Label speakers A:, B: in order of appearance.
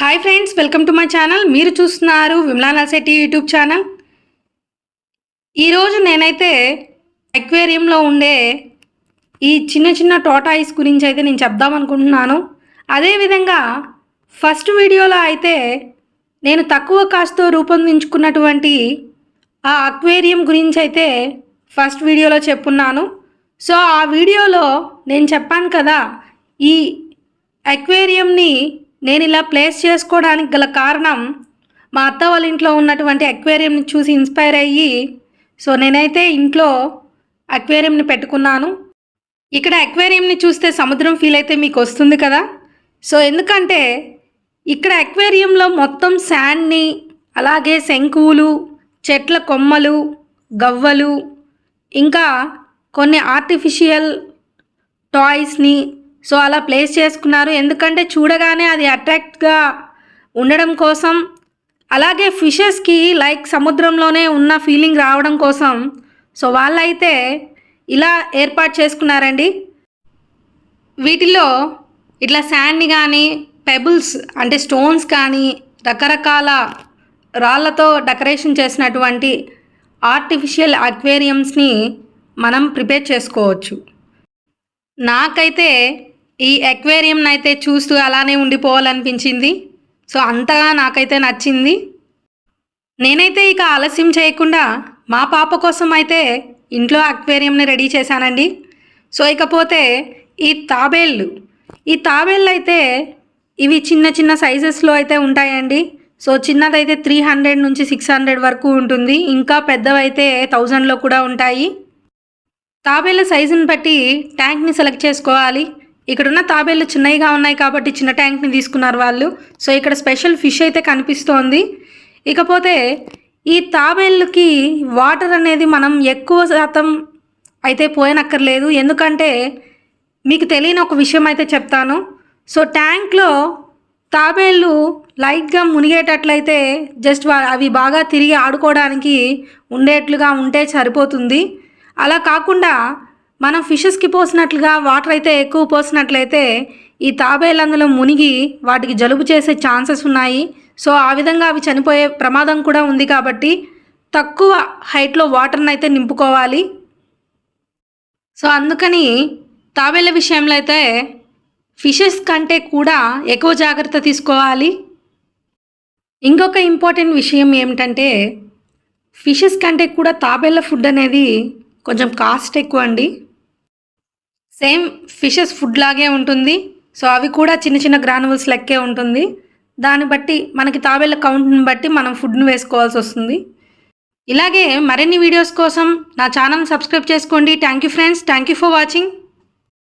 A: Hi friends welcome to my channel మీరు చూస్తున్నారు Vimala నల్సెట్టి YouTube channel. ఈరోజు నేనైతే అక్వేరియంలో ఉండే ఈ చిన్న చిన్న టోటాయిస్ గురించి అయితే నేను చెప్దాం అనుకుంటున్నాను. అదేవిధంగా ఫస్ట్ వీడియోలో అయితే నేను తక్కువ కాస్ట్తో రూపొందించుకున్నటువంటి ఆ అక్వేరియం గురించి అయితే ఫస్ట్ వీడియోలో చెప్పున్నాను. సో ఆ వీడియోలో నేను చెప్పాను కదా ఈ అక్వేరియంని నేను ఇలా ప్లేస్ చేసుకోవడానికి గల కారణం మా అత్త వాళ్ళ ఇంట్లో ఉన్నటువంటి అక్వేరియంని చూసి ఇన్స్పైర్ అయ్యి సో నేనైతే ఇంట్లో అక్వేరియంని పెట్టుకున్నాను. ఇక్కడ అక్వేరియంని చూస్తే సముద్రం ఫీల్ అయితే మీకు వస్తుంది కదా? సో ఎందుకంటే ఇక్కడ అక్వేరియంలో మొత్తం శాండ్ని అలాగే శంకువులు చెట్ల కొమ్మలు గవ్వలు ఇంకా కొన్ని ఆర్టిఫిషియల్ టాయ్స్ని సో అలా ప్లేస్ చేసుకున్నారు. ఎందుకంటే చూడగానే అది అట్రాక్ట్గా ఉండడం కోసం అలాగే ఫిషెస్కి లైక్ సముద్రంలోనే ఉన్న ఫీలింగ్ రావడం కోసం సో వాళ్ళైతే ఇలా ఏర్పాటు చేసుకున్నారండి. వీటిలో ఇట్లా శాండ్ని కానీ పెబుల్స్ అంటే స్టోన్స్ కానీ రకరకాల రాళ్ళతో డెకరేషన్ చేసినటువంటి ఆర్టిఫిషియల్ అక్వేరియంస్ని మనం ప్రిపేర్ చేసుకోవచ్చు. నాకైతే ఈ ఎక్వేరియంని అయితే చూస్తూ అలానే ఉండిపోవాలనిపించింది. సో అంతగా నాకైతే నచ్చింది. నేనైతే ఇక ఆలస్యం చేయకుండా మా పాప కోసం అయితే ఇంట్లో అక్వేరియంని రెడీ చేశానండి. సో ఇకపోతే ఈ తాబేళ్ళు ఈ తాబేళ్ళు అయితే ఇవి చిన్న చిన్న సైజెస్లో అయితే ఉంటాయండి. సో చిన్నదైతే త్రీ హండ్రెడ్ నుంచి సిక్స్ హండ్రెడ్ వరకు ఉంటుంది. ఇంకా పెద్దవైతే థౌజండ్లో కూడా ఉంటాయి. తాబేళ్ళ సైజుని బట్టి ట్యాంక్ని సెలెక్ట్ చేసుకోవాలి. ఇక్కడున్న తాబేళ్ళు చిన్నవిగా ఉన్నాయి కాబట్టి చిన్న ట్యాంక్ని తీసుకున్నారు వాళ్ళు. సో ఇక్కడ స్పెషల్ ఫిష్ అయితే కనిపిస్తోంది. ఇకపోతే ఈ తాబేళ్ళకి వాటర్ అనేది మనం ఎక్కువ శాతం అయితే పోయనక్కర్లేదు. ఎందుకంటే మీకు తెలియని ఒక విషయం అయితే చెప్తాను. సో ట్యాంక్లో తాబేళ్ళు లైట్గా మునిగేటట్లయితే జస్ట్ అవి బాగా తిరిగి ఆడుకోవడానికి ఉండేట్లుగా ఉంటే సరిపోతుంది. అలా కాకుండా మనం ఫిషెస్కి పోసినట్లుగా వాటర్ అయితే ఎక్కువ పోసినట్లయితే ఈ తాబేలు అందులో మునిగి వాటికి జలుబు చేసే ఛాన్సెస్ ఉన్నాయి. సో ఆ విధంగా అవి చనిపోయే ప్రమాదం కూడా ఉంది కాబట్టి తక్కువ హైట్లో వాటర్ని అయితే నింపుకోవాలి. సో అందుకని తాబేళ్ళ విషయంలో అయితే ఫిషెస్ కంటే కూడా ఎక్కువ జాగ్రత్త తీసుకోవాలి. ఇంకొక ఇంపార్టెంట్ విషయం ఏమిటంటే ఫిషెస్ కంటే కూడా తాబేళ్ళ ఫుడ్ అనేది కొంచెం కాస్ట్ ఎక్కువ అండి. సేమ్ ఫిషెస్ ఫుడ్ లాగే ఉంటుంది. సో అవి కూడా చిన్న చిన్న గ్రానువల్స్ లెక్కే ఉంటుంది. దాన్ని బట్టి మనకి తాబేళ్ళ కౌంట్ని బట్టి మనం ఫుడ్ను వేసుకోవాల్సి వస్తుంది. ఇలాగే మరిన్ని వీడియోస్ కోసం నా ఛానల్ సబ్స్క్రైబ్ చేసుకోండి. Thank you friends. Thank you for watching.